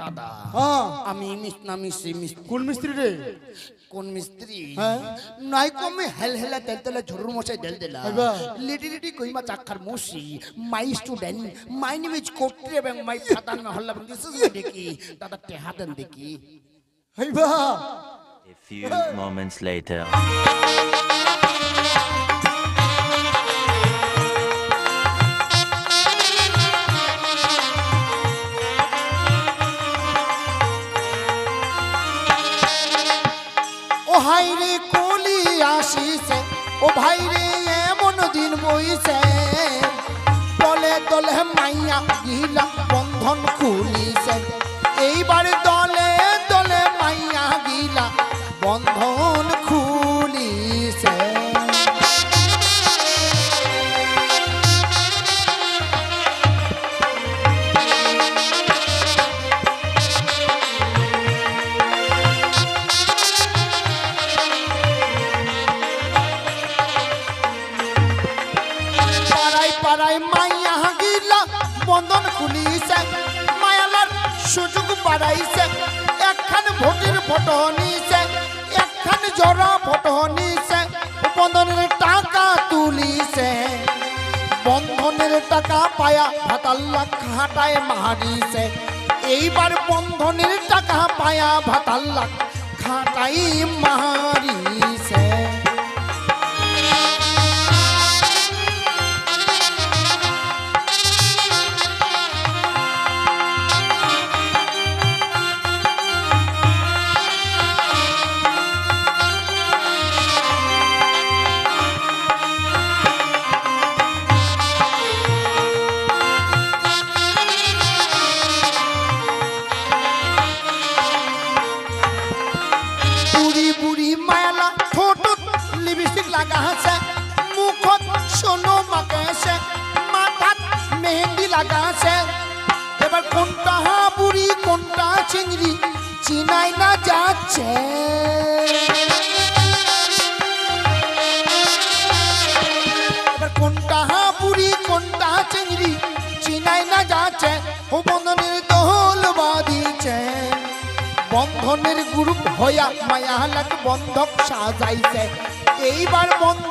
দাদা হ্যাঁ। আমি মিস্ত্রি মিস্ত্রি মিস্ত্রি। কোন মিস্ত্রি রে? কোন মিস্ত্রি? হ্যাঁ? নাই কমে হেল হেলা তেল তেলে ঝরুর মশাই দেল দেলা। লিটি লিটি কইমা চাক্কার মসি my student my name is কোট্রি এবং মাই ফাদার মে হল্লা দিস ইজ দেখি দাদা টেহা দেন দেখি। হইবা A few moments later. হাই রে কলি আসিছে, ও ভাই রে এমন দিন বইছে। দলে দলে মাইয়া গিলা বন্ধন খুলিছে। এইবার দলে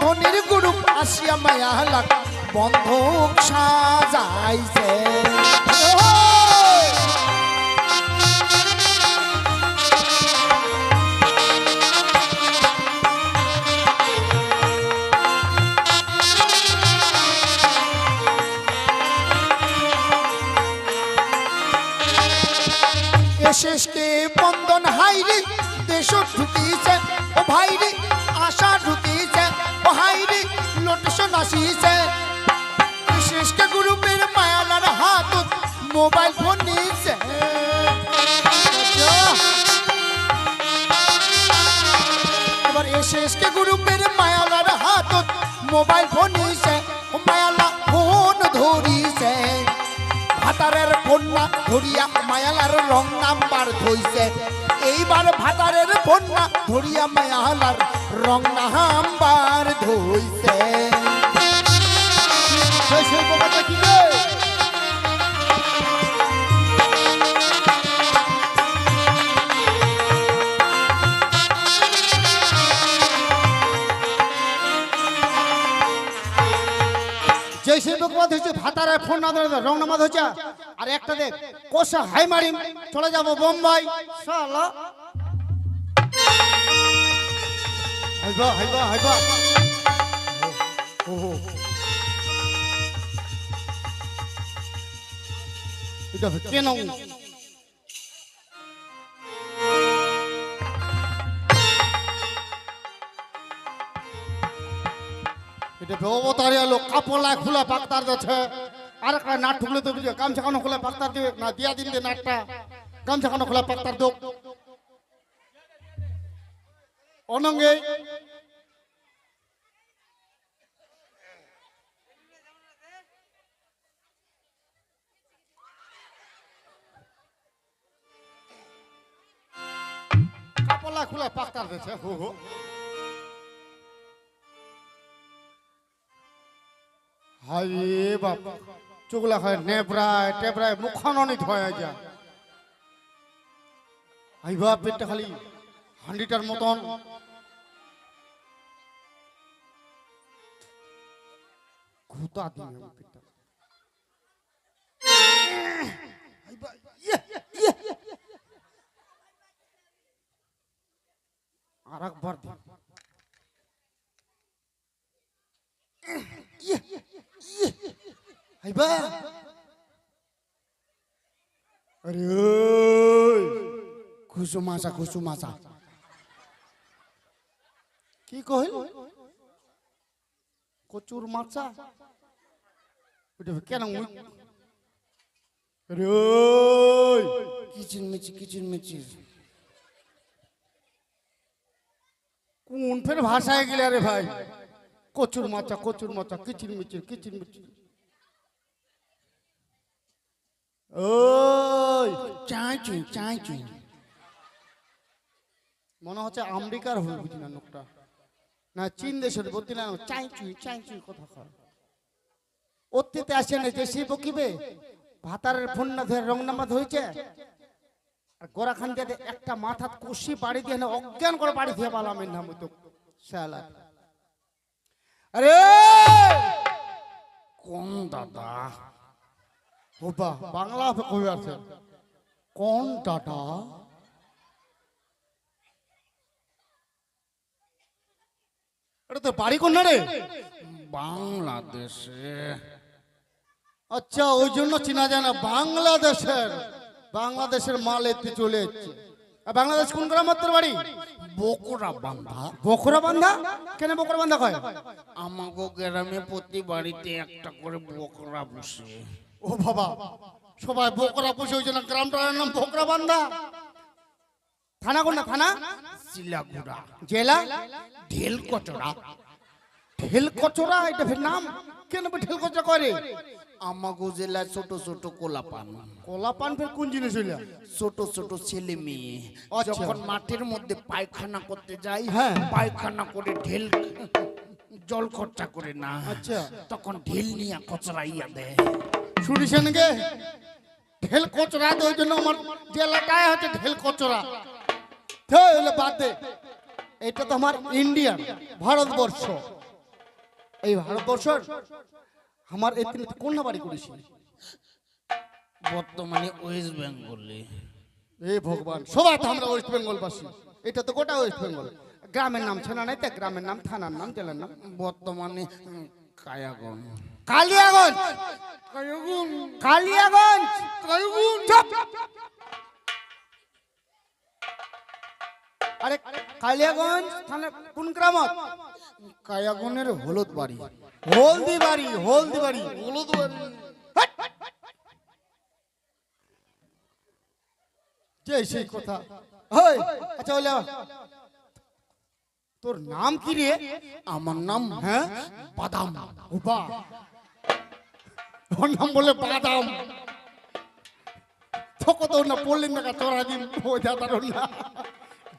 বন্ধনের গ্রুপ আসিয়া মায়ালাক বন্ধক সাজাইছে। এসেসকে বন্ধন হাইরে দেশ ঢুকিয়েছে ও ভাইরে হাত মোবাইল ফোন নিয়েছে। এবার ফোন নিয়েছে। মায়ালা ফোন ধরিছে। ভাতারের কন্যা ধরিয়া মায়ালার রং নাম্বার ধইছে। এইবার ভাতারের কন্যা ধরিয়া সেই সেই পোকাটা কি? রে যেই সেই পোকা হচ্ছে ভাতারায় ফোন রং নামাজ হচ্ছে, আর একটা দেখ, কোষা হাই মারিম চলে যাব বোম্বাই। ও। এটা কেন? এটা ভগবতারি আলো কাপড়লায় খুলে পাকতার যাচ্ছে। আর একটা নাট ঠুকলে তো বুঝে, গামছা খানো খুলে পাকতার দিবে না, দিয়া দিন দে নাটটা। গামছা খানো খুলে পাকতার দোক? অনঙ্গে কাপড়লা খুলে পাকতার দিচ্ছে হো হো। হায় বাবা চুগলা হয় নেবরায় টেবরায় মুখাননিত হয়ে যায়। আইবা পেটটা খালি হান্ডিটার মতন। ঘুতা ইয়ে। আর একবার দিই ইয়ে, ইয়ে। আইবা আরে ওই খুশু মাসা খুশু মাসা কি কহিল কচুর মাছা ওটা কেন মুই আরে ওই কিচির মিচির কিচির মিচির কোন ফের ভাষায় গেলে রে ভাই কচুর মাচা কচুর মাচা কিচির মিচির কিচির মিচির। ওই চাইচুই চাইচুই মনে হচ্ছে আমেরিকার হল বুঝি না লোকটা। না চীন দেশের বলতে না চাইচুই চাইচুই কথা কয়। অতীতে আসে না দেশি বকিবে ভাতারের ফোন না ধরে রং নাম্বার হয়েছে গোরাখান দিয়ে একটা মাথাত কুশি বাড়ি দিয়ে না অজ্ঞান করে বাড়ি দিয়ে পালাম এর নাম তো আরে! কোন দাদা? বাংলা আছে। কোন দাদা? এটা তো বাড়ি কোন রে? বাংলাদেশে। আচ্ছা ওই জন্য চেনা যায় না, বাংলাদেশের। বাংলাদেশের মাল এতে চলে আর বাংলাদেশ কোন গ্রাম তোর বাড়ি? বকরা বান্ধা। বকরা বান্ধা? কেন বকরা বান্ধা কয়? আমাগো গ্রামে প্রতি বাড়িতে একটা করে বকরা বসে। ও বাবা সবাই বকরা পুষে ওই জন্য গ্রামটার নাম বকরা বান্ধা। থানা কোন না থানা? শিলাগুড়া। জেলা? ঢেল কচড়া ঢেল কচরা এটা ফের নাম? কেন ঢেল কচরা করে আমাগো জেলায় ছোট ছোট কোলাপান। কলা পান ফের কোন জিনিস হইলা? ছোট ছোট ছেলে মেয়ে আচ্ছা। যখন মাঠের মধ্যে পায়খানা করতে যাই হ্যাঁ। পায়খানা করে ঢেল জল খরচা করে না আচ্ছা। তখন ঢেল নিয়ে কচরাইয়া দেয়। শুনিছেন গে? ঢেল কচরা তো ওই জন্য আমার জেলাটায় হচ্ছে ঢেল কচরা। বাদ দে এটা তো আমার ইন্ডিয়ান ভারতবর্ষ। এই ভারতবর্ষ আমার এখানে কোন বাড়ি করেছি? বর্তমানে ওয়েস্ট বেঙ্গলে। এ ভগবান সবাই তো আমরা ওয়েস্ট বেঙ্গল বাসী এটা তো গোটা ওয়েস্ট বেঙ্গল। গ্রামের নাম ছেনা নাই তো গ্রামের নাম থানার নাম জেলার নাম। বর্তমানে কায়াগন কালিয়াগঞ্জ! কালিয়াগঞ্জ! আরে কালিয়াগঞ্জ থানা কোন গ্রামত? কায়াগনের হলুদ বাড়ি। হলদি বাড়ি হলদি বাড়ি। হলুদ বাড়ি। যে সেই কথা। হয় আচ্ছা ওলে তোর নাম কি রে? আমার নাম হ্যাঁ? বাদাম। উবা ওর নাম বলে বাদাম। থকো তো না পড়লেন না তোরা দিন ওই দাদার না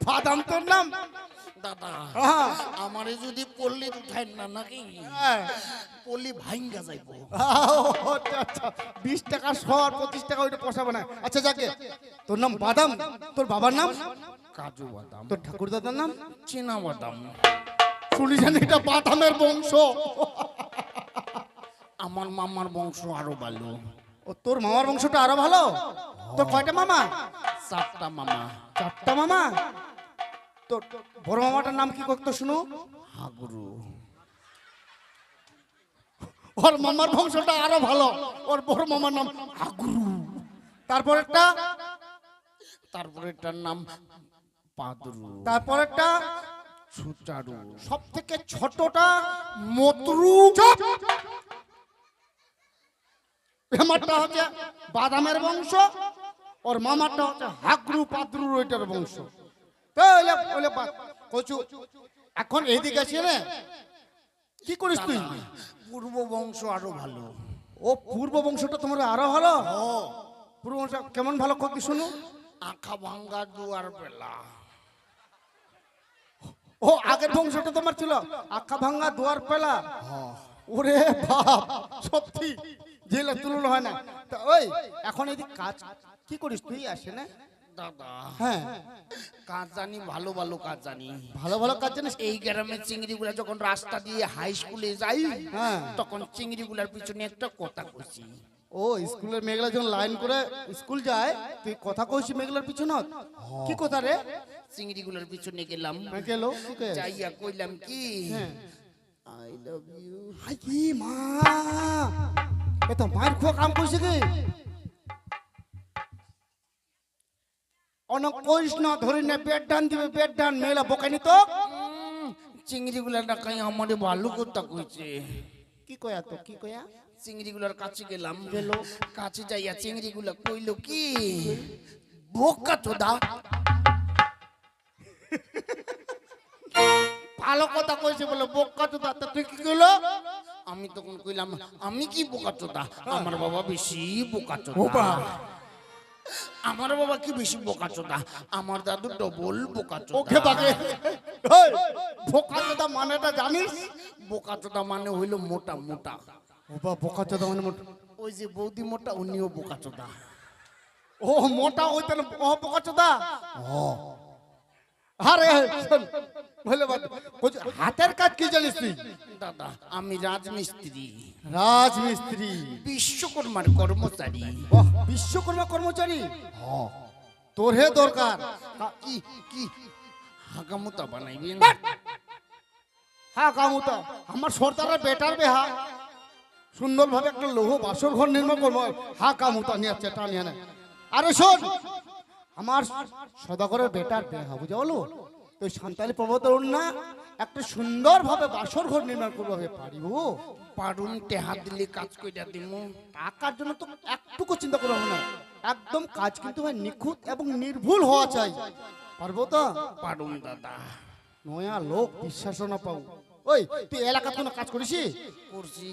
বাদাম তোর নাম? দাদা। আমারে যদি পল্লী উঠাই না নাকি? হ্যাঁ। পল্লী ভাঙ্গা যাইব। আচ্ছা, আচ্ছা। বিশ টাকা শর পঁচিশ টাকা ওইটা পোষাবো না। আচ্ছা যাকে তোর নাম বাদাম তোর বাবার নাম? কাজু বাদাম। তোর ঠাকুর দাদার নাম? চীনা বাদাম। শুনিছেন এটা বাদামের বংশ। আমার মামার বংশ আরও ভালো। ও তোর মামার বংশটা আরও ভালো? তোর কয়টা মামা? চারটা মামা। চারটা মামা? তোর বড় মামাটার নাম কি করতো শুনো? হাগুরু। ওর মামার বংশটা আরও ভালো। ওর বড় মামার নাম আগুরু তারপর একটা তারপরে এটার নাম পাদরু। তারপর একটা সুচারু। সব থেকে ছোটটা মতরু। আমারটা হচ্ছে বাদামের বংশ ওর মামারটা হচ্ছে হাগরু পাদরু ওইটার বংশ। তো কচু এখন এইদিকে আছে রে কি করিস তুই? পূর্ব বংশ আরও ভালো। ও পূর্ব বংশটা তোমার আরও ভালো? পূর্ব বংশ কেমন ভালো কবি শুনো? আঁখা ভাঙ্গা দুয়ার বেলা। ও আগের বংশটা তোমার ছিল আখা ভাঙ্গা দুয়ার পেলা। ওরে বাপ সত্যি জেলে তুলনা হয় না। তা ওই এখন এদিক কাজ কি করিস তুই? আসে না। দাদা। হ্যাঁ। কাজ জানি ভালো ভালো কাজ জানি। ভালো ভালো কাজ জানিস এই গ্রামের চিংড়িগুলা যখন রাস্তা দিয়ে হাই স্কুলে যাই হ্যাঁ। তখন চিংড়িগুলার পিছনে একটা কথা কইছি। ও স্কুলের মেঘলা যখন লাইন করে স্কুল যায় তুই কথা কইছি মেঘলার পিছনত কি কথা রে? চিংড়িগুলার পিছনে গেলাম। হ্যাঁ, গেল যাইয়া কইলাম কি। আই লাভ ইউ হাই কি মা? খোয়া কাম করছে কি? অনেক কইস না ধরে নে পেট ডান দিবে পেট ডান মেলা বোকানি তো। চিংড়িগুলার ডাকাই আমারে ভালো কইছে। কি কয়া তো কি কয়া? চিংড়িগুলার কাছে গেলাম। গেল। কাছে যাইয়া চিংড়িগুলা কইলো কি? বোকা ভালো কথা কইছে বলে বোকা তো তা তুই কি কইলো? আমি তখন কইলাম আমি কি বোকা চোদা আমার বাবা বেশি বোকা চোদা। আমার বাবা কি বেশি বোকা চোদা আমার দাদু ডবল বোকা ওকে চোদা বাগে ওই বোকা চোদা মানেটা জানিস? বোকা চোদা মানে হইল মোটা মোটা। ও বা বোকা চোদা মানে মোটা। ওই যে বৌদি মোটা উনিও বোকা চোদা ও মোটা ওই তাহলে ও বোকা চোদা ও আরে বলে হাতের কাজ কি জানিস তুই? দাদা আমি রাজমিস্ত্রি। রাজমিস্ত্রি। বিশ্বকর্মার কর্মচারী। বিশ্বকর্মা কর্মচারী? তোর হে দরকার। কি কি? হাগামুতা বানাইবেন হ্যাঁ কামুতা আমার সর্দারের বেটার বেহা। সুন্দরভাবে একটা লৌহ বাসর ঘর নির্মাণ করব। হা কামুতা নিয়ে আসছে টা নিয়ে নেয়। আরে শোন আমার সদাগরের বেটার বেহা বুঝা বলো? তুই সান্তালি পর্বতের না একটা সুন্দরভাবে বাসর ঘর নির্মাণ করব পারিব পারুন টেহা দিলে কাজ কইরা দিমু। টাকার জন্য তো একটুকু চিন্তা করব না। একদম কাজ কিন্তু ভাই নিখুঁত এবং নির্ভুল হওয়া চাই। পারব তো? পারুন দাদা। নয়া লোক বিশ্বাস না পাও। ওই তুই এলাকার কোনো কাজ করিস? করছি।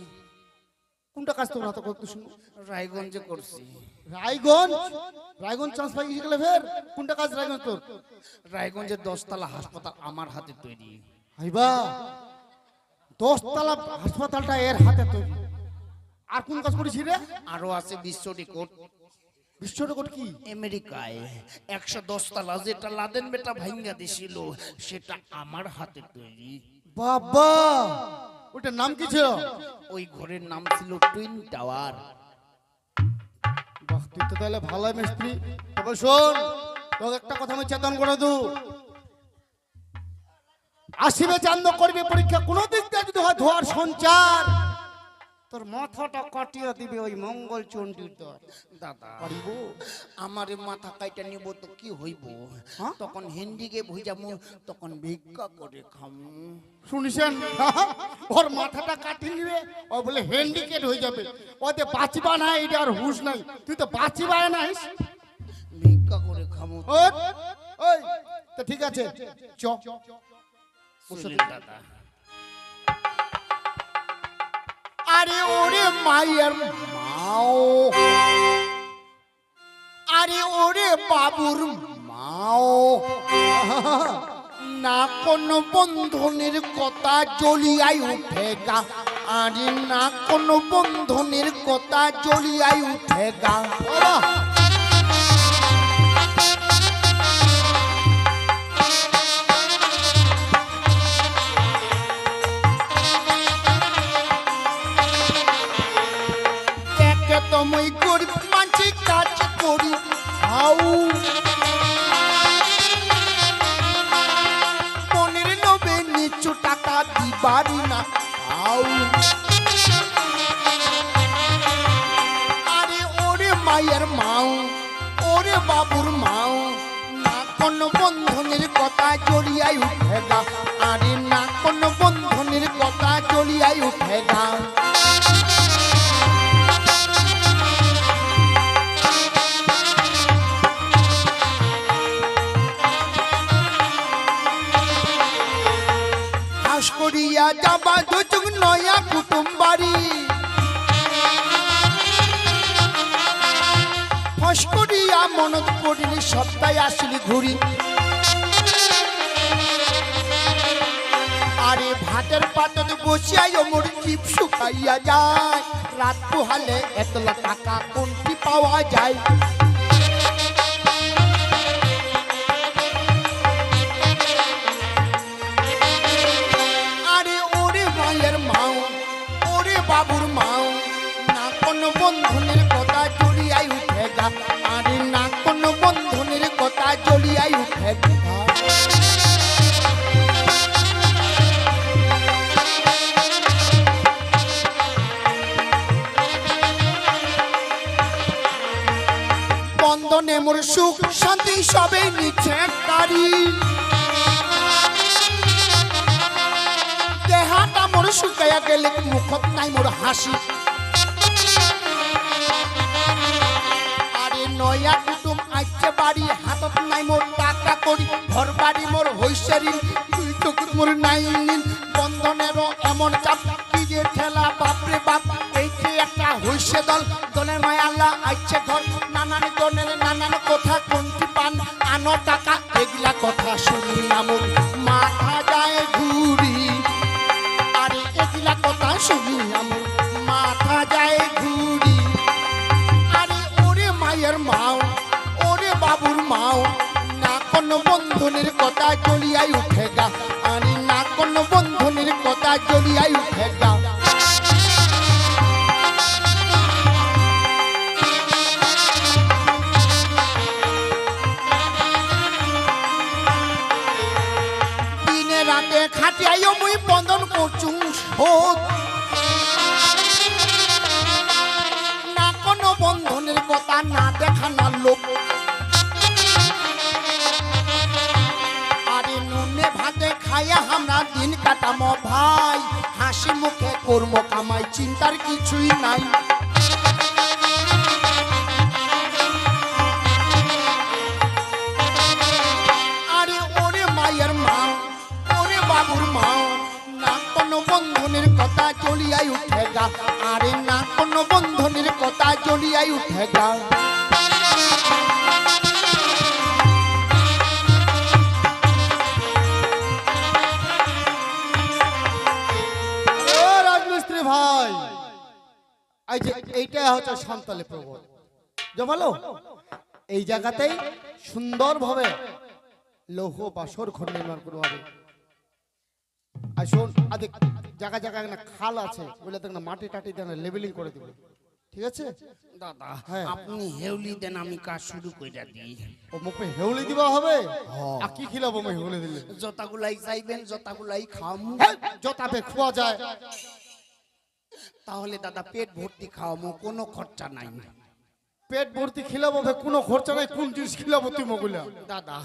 কোনটা কাজ তোর হাতে করতে শুনো? রায়গঞ্জে করছি। রায়গঞ্জ? রায়গঞ্জ চান্স পাই গেলে ফের? কোনটা কাজ রায়গঞ্জ তোর? রায়গঞ্জের দশতলা হাসপাতাল আমার হাতে তৈরি। হাইবা দশতলা হাসপাতালটা এর হাতে তৈরি। আর কোন কাজ করেছি রে? আরও আছে বিশ্ব রেকর্ড। বিশ্ব রেকর্ড কি? আমেরিকায় একশো দশতলা যেটা লাদেন বেটা ভাঙ্গা দিছিল সেটা আমার হাতে তৈরি। বাবা ওটার নাম কি ছিল? ওই ঘরের নাম ছিল টুইন টাওয়ার। বাহ তাহলে ভালো মিস্ত্রি। তবে শোন, তোকে একটা কথা আমি চেতন করে দু আসিবে চান্দ করবে পরীক্ষা, কোনো দিক দিয়ে যদি হয় ধোয়ার সঞ্চার। তোর মাথাটা কাটিয়ে দিবে ওই মঙ্গল চণ্ডীর দর দাদা পারিব? আমার মাথা কাইটা নিব তো কি হইব? হ্যাঁ? তখন হিন্দিকে বুঝামু তখন ভিক্ষা করে খামু। শুনিছেন? ওর মাথাটা কাটি নিবে ও বলে হ্যান্ডিকেট হয়ে যাবে। ওতে বাঁচিবা না এটা আর হুশ নাই। তুই তো বাঁচিবা নাইস। ভিক্ষা করে খামু। ওই ওই তো ঠিক আছে চ। দাদা। আরে ওরে মায়ের মাও। আরে ওরে বাবুর মাও। না কোন বন্ধনের কথা জ্বলিয়াই উঠে গা। আরে না কোন বন্ধনের কথা জ্বলিয়াই উঠে গা। তুমি গরিব মানছি কাজ করি, হাউ। মনের লোভে নিচু টাকা দিবারি না, হাউ। আরে ওরে মায়ের মাও ওরে বাবুর মাও না কোন বন্ধনের কথা জড়িয়াই উঠে গা। আরে না কোন বন্ধনের কথা জড়িয়াই উঠে গা। নয়া কুটুম বাড়ি ফস মনত পড়িলি সপ্তাহে আসলি ঘুরি। আরে ভাতের পাতত বসিয়া মোর জিপ শুকাইয়া যায়। রাত পুহালে এতলা টাকা কোনটি পাওয়া যায়? জড়িয়াই উঠে বন্ধনে মোর সুখ, শান্তি সবে নিচ্ছে তারি দেহাটা মোর শুকাইয়া গেলে মুখত নাই মোর হাসি। আরে নয়া কুটুম আইছে বাড়ি ঋণ দুই নাই নীল বন্ধনের এমন চাপ, কি যে ঠেলা, বাপরে বাপ, এই যে একটা হইছে দল? দলের মায়াল্লা আইছে ঘর। হাসি মুখে কর্ম কামাই, চিন্তার কিছুই নাই। আরে ওরে মায়ের মা, ওরে বাবুর মা না কোনো বন্ধনের কথা চলিয়াই উঠে গা। আরে না কোনো বন্ধনের কথা চলিয়াই উঠে গা। যে এইটা হচ্ছে সন্তালে প্রবল। জমালো এই জায়গাতেই সুন্দরভাবে লৌহ বাসর ঘর নির্মাণ করতে হবে। আর শোন আদি জায়গা জায়গায় না খাল আছে ওগুলো দেখ না মাটি টাটি দেন লেবেলিং করে দিবে। ঠিক আছে? দাদা হ্যাঁ। আপনি হেউলি দেন আমি কাজ শুরু কইরা দিই। ও মুখে হেউলি দিবা হবে? আর কি খিলাবো আমি হেউলি দিলে? যতাগুলাই চাইবেন যতাগুলাই খাওয়ামু। হ্যাঁ, জোতাতে খোয়া যায়। তাহলে দাদা পেট ভর্তি খাওয়ামু কোনো খরচা নাই। পেট ভর্তি খিলাবো ভাই কোনো খরচা নাই কোন জিনিস খিলাবো তুই মগুলা? দাদা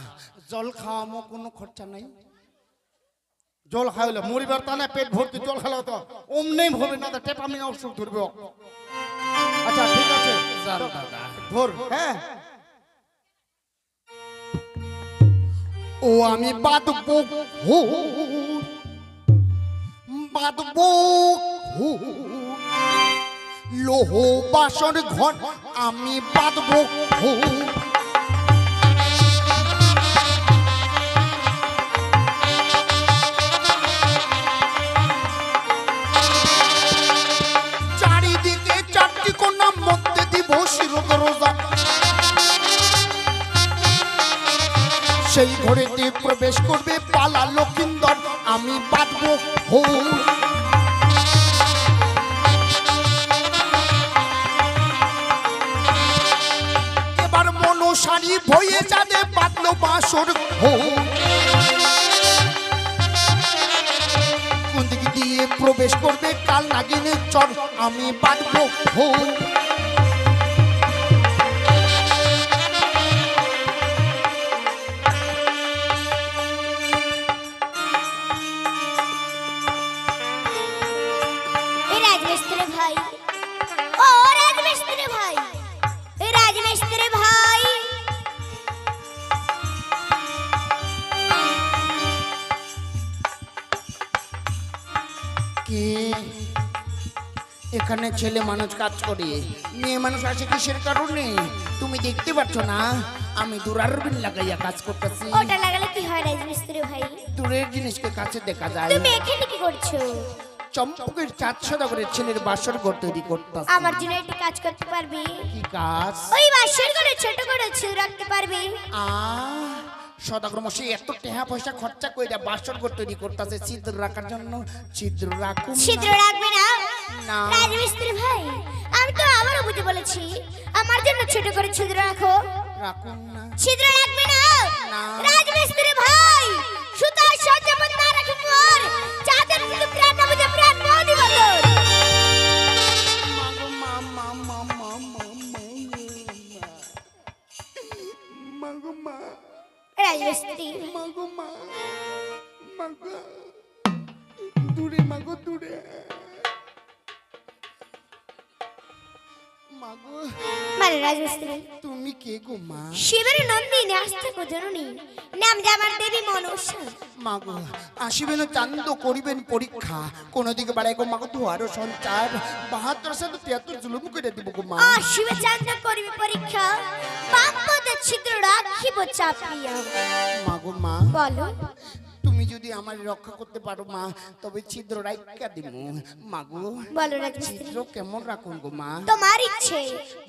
জল খাওয়ামু কোনো খরচা নাই। জল খাইলে মরিবার তা না পেট ভর্তি জল খাইলে তো অমনি হবে না তো টেপা মিনা অসুখ ধরবে। আচ্ছা ঠিক আছে। দাদা। ধর হ্যাঁ। ও আমি বাদবো হো লোহ বাসর ঘর আমি বাদবো হো চারিদিকে চারটি সেই ঘরেতে প্রবেশ করবে পালা লক্ষিন্দর বাসর কোন দিক দিয়ে প্রবেশ করবে কাল নাগিনের চর আমি বাঁধবো হো। কে এখানে ছেলে মানুষ কাজ করে মেয়ে মানুষ আসে কিসের কারণে? তুমি দেখতে পাচ্ছ না আমি দূরারবিন লাগাইয়া কাজ করতেছি। ওটা লাগালে কি হয় রাজমিস্ত্রি ভাই? দূরের জিনিসকে কাছে দেখা যায়। তুমি এখানে কি করছ? চম্পকের চাঁদ সদাগরের ছেলের বাসর ঘর তৈরি করতাম আমার জন্য একটি কাজ করতে পারবি? কি কাজ? ওই বাসর করে ছোট করে ছিদ্র রাখতে পারবি। আ সদাগর মশাই এত টাকা পয়সা খরচা কইরা বাসর ঘর তৈরি করতেছে ছিদ্র রাখার জন্য। ছিদ্র রাখুন ছিদ্র রাখবে না? না। রাজমিস্ত্রি ভাই আমি তো আবারও বুঝে বলেছি আমার জন্য ছোট করে ছিদ্র রাখো। রাখুন না। ছিদ্র রাখবে না? না। রাজমিস্ত্রি ভাই সুতা সজ্জাপন না রাখে মোর চাঁদের দিকে প্রাণ না বুঝে রাজমিস্ত্রি মাগো মা মাগো দূরে মাগো দূরে। মাগো মানে রাজমিস্ত্রি। তুমি কে গো মা? শিবের নন্দিনী আস্থা কো জননী। নাম যাবার দেবী মনসা মাগো আসিবেন চান্দ করিবেন পরীক্ষা। কোন দিকে বাড়াই গো মাগো দুয়ারো সঞ্চার। বাহাত্তর সাথে তিয়াত্তর জুলুম করে দিব গো মা। আ শিবে চান্দ করিবে পরীক্ষা। ছিদ্র রাখিব চাপিয়া। মাগো মা বলো। তুমি যদি আমার রক্ষা করতে পারো মা তবে ছিদ্র রাইকা দিব মাগো বলো ছিদ্র কেমন রাখুন গো মা? তোমার ইচ্ছে।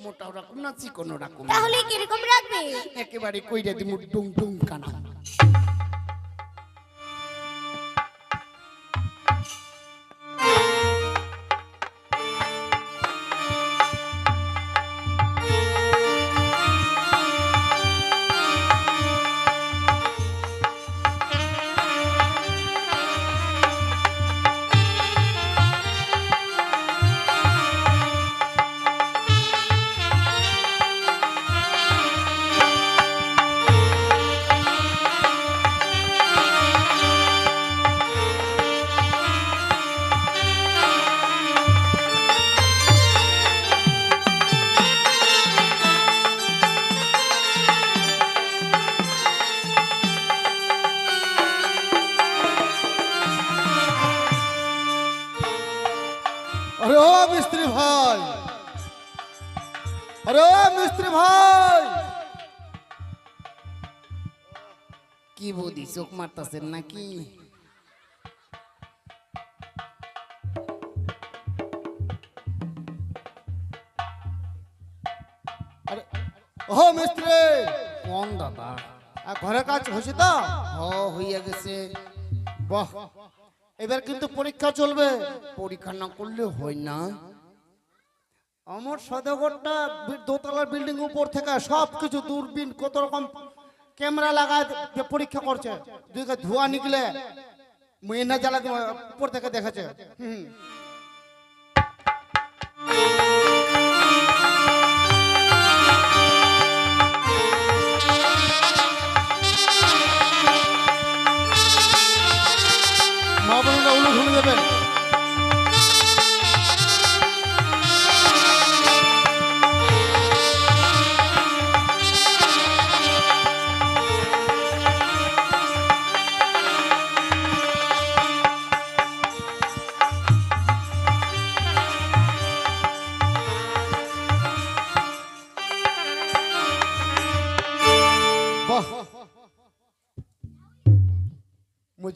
মোটাও রাখুন না চিকনও রাখুন। তাহলে কীরকম রাখবে? একেবারে কইরা দিব ডুং ডুং কানা। আরে মিস্ত্রি ভাই। কি চোখ মারতাছেন নাকি? ও মিস্ত্রি। কোন দাদা? আর ঘরের কাজ হয়েছে তো? হইয়া গেছে। বাহ। এবার কিন্তু পরীক্ষা চলবে। পরীক্ষা না করলে হয় না। আমার সদগরটা দোতলার বিল্ডিং উপর থেকে সব কিছু দূরবীন, কত রকম ক্যামেরা লাগায় পরীক্ষা করছে। দুইকে ধোঁয়া নিকলে মেয়েনা জ্বালা উপর থেকে দেখেছে। হুম মা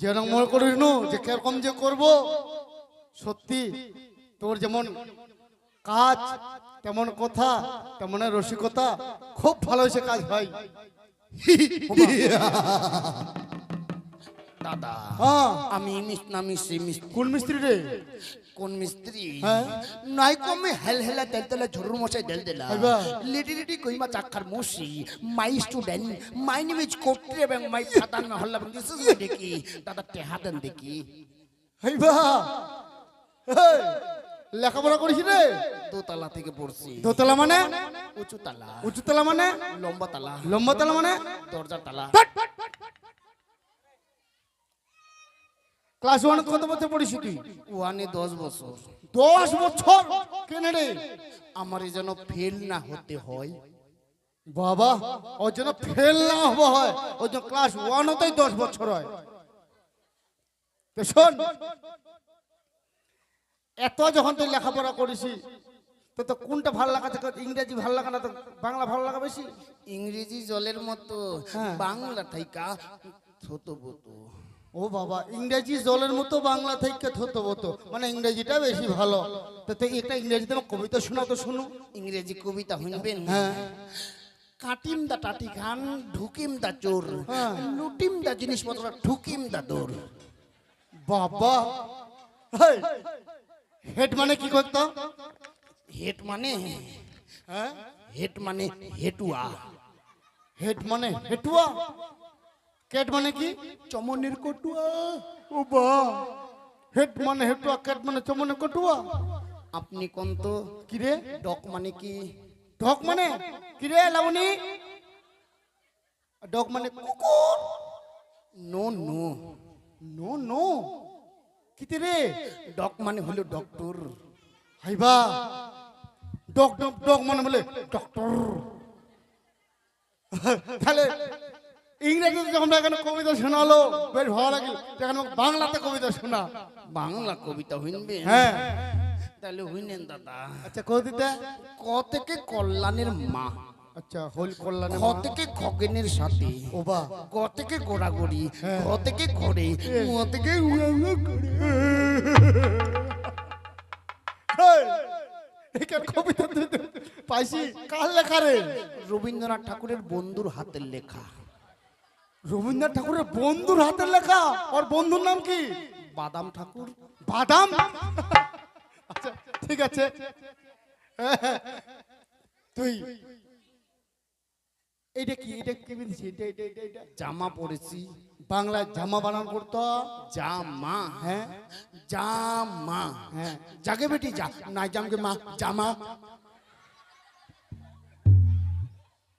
যেরকম মনে করিস নু, যে কীরকম যে করব। সত্যি, তোর যেমন কাজ, তেমন কথা, তেমন রসিকতা, খুব ভালো হয়েছে কাজ ভাই দাদা। হ্যাঁ। আমি কোন মিস্ত্রি রে? কোন মিস্ত্রি? হ্যাঁ? নাই কমে হেল হেলা তেল তেলা ঝরুর মশাই দেল দেলা। আইবা। লিটি লিটি কইমা চাক্ষার মসি my student my name is কোট্রি এবং মাই ফাদার না হল্লা দিস ইজ দেখি। দাদা টেহা দেন দেখি। এই বা। এই, লেখাপড়া করিস রে? দোতলা থেকে পড়ছি। দোতলা মানে? উঁচু তালা উঁচুতলা মানে? লম্বা তালা। লম্বা তলা মানে? দরজা তালা। ক্লাস ওয়ান কত বছর পড়িস তুই? ওয়ানে দশ বছর। দশ বছর? কেন রে? আমার যেন ফেল না হতে হয়। বাবা ওর জন্য ফেল না হব হয়। ওর জন্য ক্লাস ওয়ান হতেই দশ বছর হয়। তো শোন এত যখন তুই লেখাপড়া করিস তো তো কোনটা ভালো লাগা থেকে ইংরেজি ভালো লাগা না তো বাংলা ভালো লাগা বেশি? ইংরেজি জলের মতো। হ্যাঁ। বাংলা থাইকা ছোট বতো। ও বাবা ইংরেজি জলের মতো বাংলা থেকে থতো হতো মানে ইংরেজিটা বেশি ভালো। তো একটা ইংরেজিতে আমার কবিতা শোনা তো শুনো। ইংরেজি কবিতা শুনবেন? হ্যাঁ। কাটিম দা টাটি খান ঢুকিম দা চোর। হ্যাঁ। লুটিম দা জিনিসপত্র ঢুকিম দা দোর। বাবা। হেড মানে কি করতো? হেট মানে? হ্যাঁ? হেট মানে হেটুয়া। হেড মানে হেটুয়া? কেট মানে কি? চমনের কটুয়া। ও বা। হেড মানে হেটুয়া কেট মানে চমনে কটুয়া। আপনি কোন তো? কি রে? ডক মানে কি? ঢক মানে? কি রে লাবণী? ডক মানে কুকুর। No no. No no. কিতে রে? ডক মানে হলো ডক্টর। হাইবা ডক ডক ডক মানে বলে ডক্টর তাহলে ইংরেজিতে যখন এখানে কবিতা শোনালো বেশ ভালো লাগল। এখন বাংলাতে কবিতা শোনা। বাংলা কবিতা শুনবেন হ্যাঁ। তাহলে শুনেন দাদা। আচ্ছা কবিতা ক থেকে কল্যাণের মা। আচ্ছা হোল কল্যাণ খ থেকে খগেনের সাথে। ও বা। ক থেকে গোড়াগড়ি। ঘ থেকে ঘরে। ম থেকে উড়া উড়া করে। এখানে কবিতা পাইছি। কার লেখা রে? রবীন্দ্রনাথ ঠাকুরের বন্ধুর হাতের লেখা। রবীন্দ্রনাথ ঠাকুরের বন্ধুর হাতের লেখা। ওর বন্ধুর নাম কি? বাদাম ঠাকুর। বাদাম? আচ্ছা ঠিক আছে। তুই এইটা কি? এটা কি বিনছি এটা এটা এটা এটা জামা পরেছি। বাংলায় জামা বানান করতো জামা। হ্যাঁ। জামা। হ্যাঁ। জাগে বেটি যা। নাই জামকে মা জামা।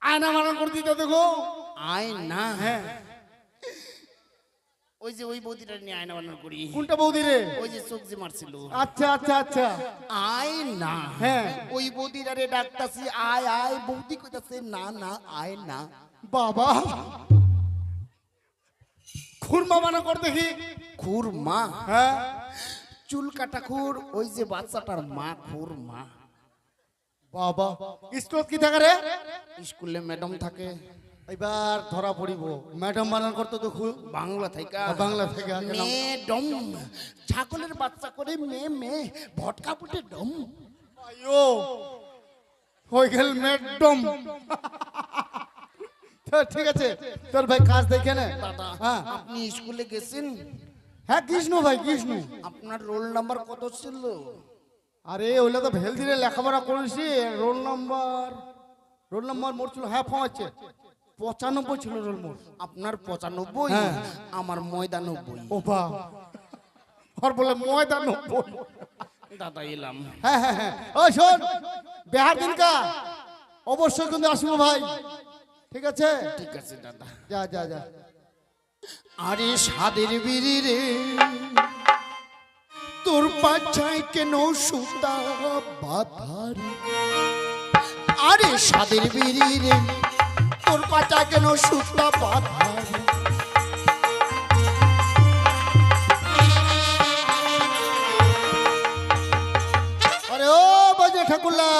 আয়না বানান করে দিতে দেখো। আয় না হ্যাঁ। ওই যে ওই বৌদিটা নিয়ে আয়না বানানো করি। কোনটা বৌদি রে ওই যে যে মারছিল। আচ্ছা আচ্ছা আচ্ছা। আয় না হ্যাঁ। ওই বৌদিটারে ডাকতাছি আয় আয় বৌদি কইতাছে না না আয় না। বাবা। খুরমা বানা কর দেখি। খুর মা হ্যাঁ। চুল কাটা খুর ওই যে বাচ্চাটার মা খুর মা বাবা। স্টোর কি থাকে রে? স্কুলে ম্যাডাম থাকে। এবার ধরা পড়িব। ম্যাডাম বানান করতো তো খুব। বাংলা থেকে। বাংলা থেকে আগে নাম। ম্যাডম ছাগলের বাচ্চা করে মেয়ে মেয়ে ভটকা পুটে ডম। আয়ো। হয়ে গেল ম্যাডাম ঠিক আছে তোর ভাই কাজ দেখে নে। হ্যাঁ। আপনি স্কুলে গেছেন? হ্যাঁ কৃষ্ণ ভাই কৃষ্ণ। আপনার রোল নাম্বার কত ছিল? আরে ওইটা তো ভেল দিলে লেখাপড়া করেছি। রোল নাম্বার রোল নাম্বার মোট ছিল। হ্যাঁ পৌঁছে পঁচানব্বই ছিল রোল মোট আপনার পঁচানব্বই হ্যাঁ। আমার ময়দানব্বই। ও বা ওর বলে ময়দানব্বই। দাদা এলাম। হ্যাঁ হ্যাঁ হ্যাঁ। ওই শোন বিহার দিনকা। অবশ্যই কিন্তু আসব ভাই। ঠিক আছে? ঠিক আছে দাদা। যা যা যা। আরে সাদের বিড়ি রে তোর পাছায় কেন সুতা বাধার আরে সাদের বিড়ি রে তোর পাচা কেন শুকনা পাতা। আরে ও বাজে ঠাকুরলা।